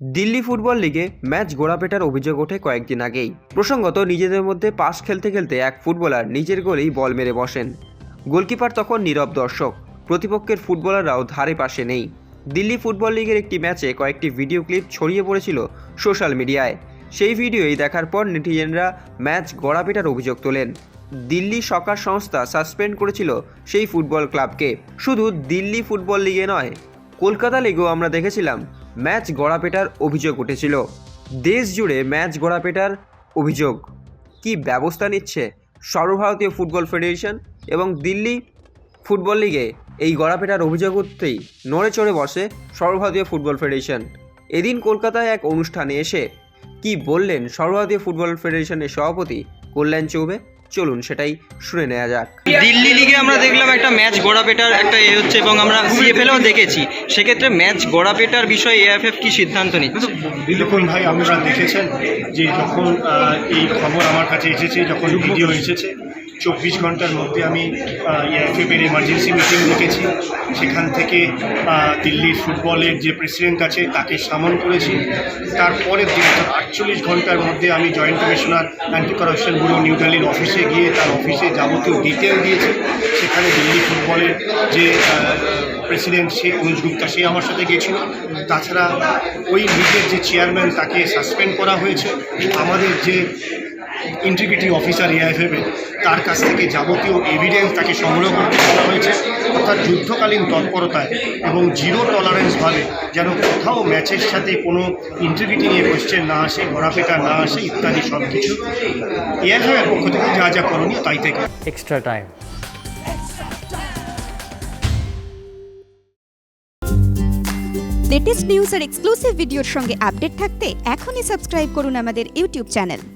Delhi football লিগে match গোড়াপেটার অভিযোগ ওঠে কয়েকদিন আগেই। প্রসঙ্গত, নিজেদের মধ্যে পাস খেলতে খেলতে এক ফুটবলার নিজের গোলেই বল মেরে বসেন। গোলকিপার তখন নীরব দর্শক। প্রতিপক্ষের ফুটবলাররাও ধারে পাশে নেই। দিল্লি ফুটবল লিগের একটি ম্যাচে কয়েকটি ভিডিও ক্লিপ ছড়িয়ে পড়েছিল সোশ্যাল মিডিয়ায়। সেই ভিডিওই দেখার পর নেটিজেনরা ম্যাচ গড়াপেটার অভিযোগ তোলেন। দিল্লি সকার সংস্থা সাসপেন্ড করেছিল সেই ফুটবল ক্লাবকে। শুধু দিল্লি ফুটবল লিগে নয়, কলকাতা লিগেও আমরা দেখেছিলাম ম্যাচ গড়াপেটার অভিযোগ উঠেছিল। দেশ জুড়ে ম্যাচ গড়াপেটার অভিযোগ। কি ব্যবস্থা নিচ্ছে সর্বভারতীয় ফুটবল ফেডারেশন এবং দিল্লি ফুটবল লিগে এই গড়াপেটার অভিযোগ উঠতেই নড়ে চড়ে বসে সর্বভারতীয় ফুটবল ফেডারেশন। এদিন কলকাতায় এক অনুষ্ঠানে এসে কি বললেন সর্বভারতীয় ফুটবল ফেডারেশনের সভাপতি কল্যাণ চৌবে? চলুন সেটাই শুনে নেওয়া যাক। দিল্লি লিগে আমরা দেখলাম একটা ম্যাচ গড়াপেটার একটা এ হচ্ছে এবং আমরা সিএফএলও দেখেছি। সেক্ষেত্রে ম্যাচ গড়াপেটার বিষয়ে এএফএফ কি সিদ্ধান্ত নিচ্ছে? দেখুন ভাই আপনারা দেখেছেন যে যখন এই খবর আমার কাছে এসেছে যখন ভিডিও এসেছে চব্বিশ ঘণ্টার মধ্যে আমি এফএফের এমার্জেন্সি মিটিং ডেকেছি সেখান থেকে দিল্লির ফুটবলের যে প্রেসিডেন্ট আছে, তাকে সামন করেছি। তারপরের দিন আটচল্লিশ ঘণ্টার মধ্যে আমি joint commissioner anti corruption bureau new দিল্লির অফিসে গিয়ে তার অফিসে যাবতীয় ডিটেল দিয়েছি। সেখানে দিল্লি ফুটবলের যে প্রেসিডেন্ট সে, অনুজ গুপ্তা, সে আমার সাথে গিয়েছিল। তাছাড়া ওই লিগের যে চেয়ারম্যান তাকে সাসপেন্ড করা হয়েছে। আমাদের যে ইন্টিগ্রিটি অফিসার এআইএফএফের তার কাছ থেকে যাবতীয় এভিডেন্স তাকে সংগ্রহ করতে বলা হয়েছে। অর্থাৎ যুদ্ধকালীন তৎপরতায় এবং জিরো টলারেন্স টলারেন্সভাবে যেন কোথাও ম্যাচের সাথে কোনো ইন্টিগ্রিটি নিয়ে কোয়েশ্চেন না আসে ঘোরাফেটা না আসে ইত্যাদি সব কিছু এআইএফএফের পক্ষ থেকে যা যা করণীয় তাই থেকে। এক্সট্রা টাইম লেটেস্ট নিউজ আর এক্সক্লুসিভ ভিডিওর সঙ্গে আপডেট থাকতে এখনই সাবস্ক্রাইব করুন আমাদের ইউটিউব চ্যানেল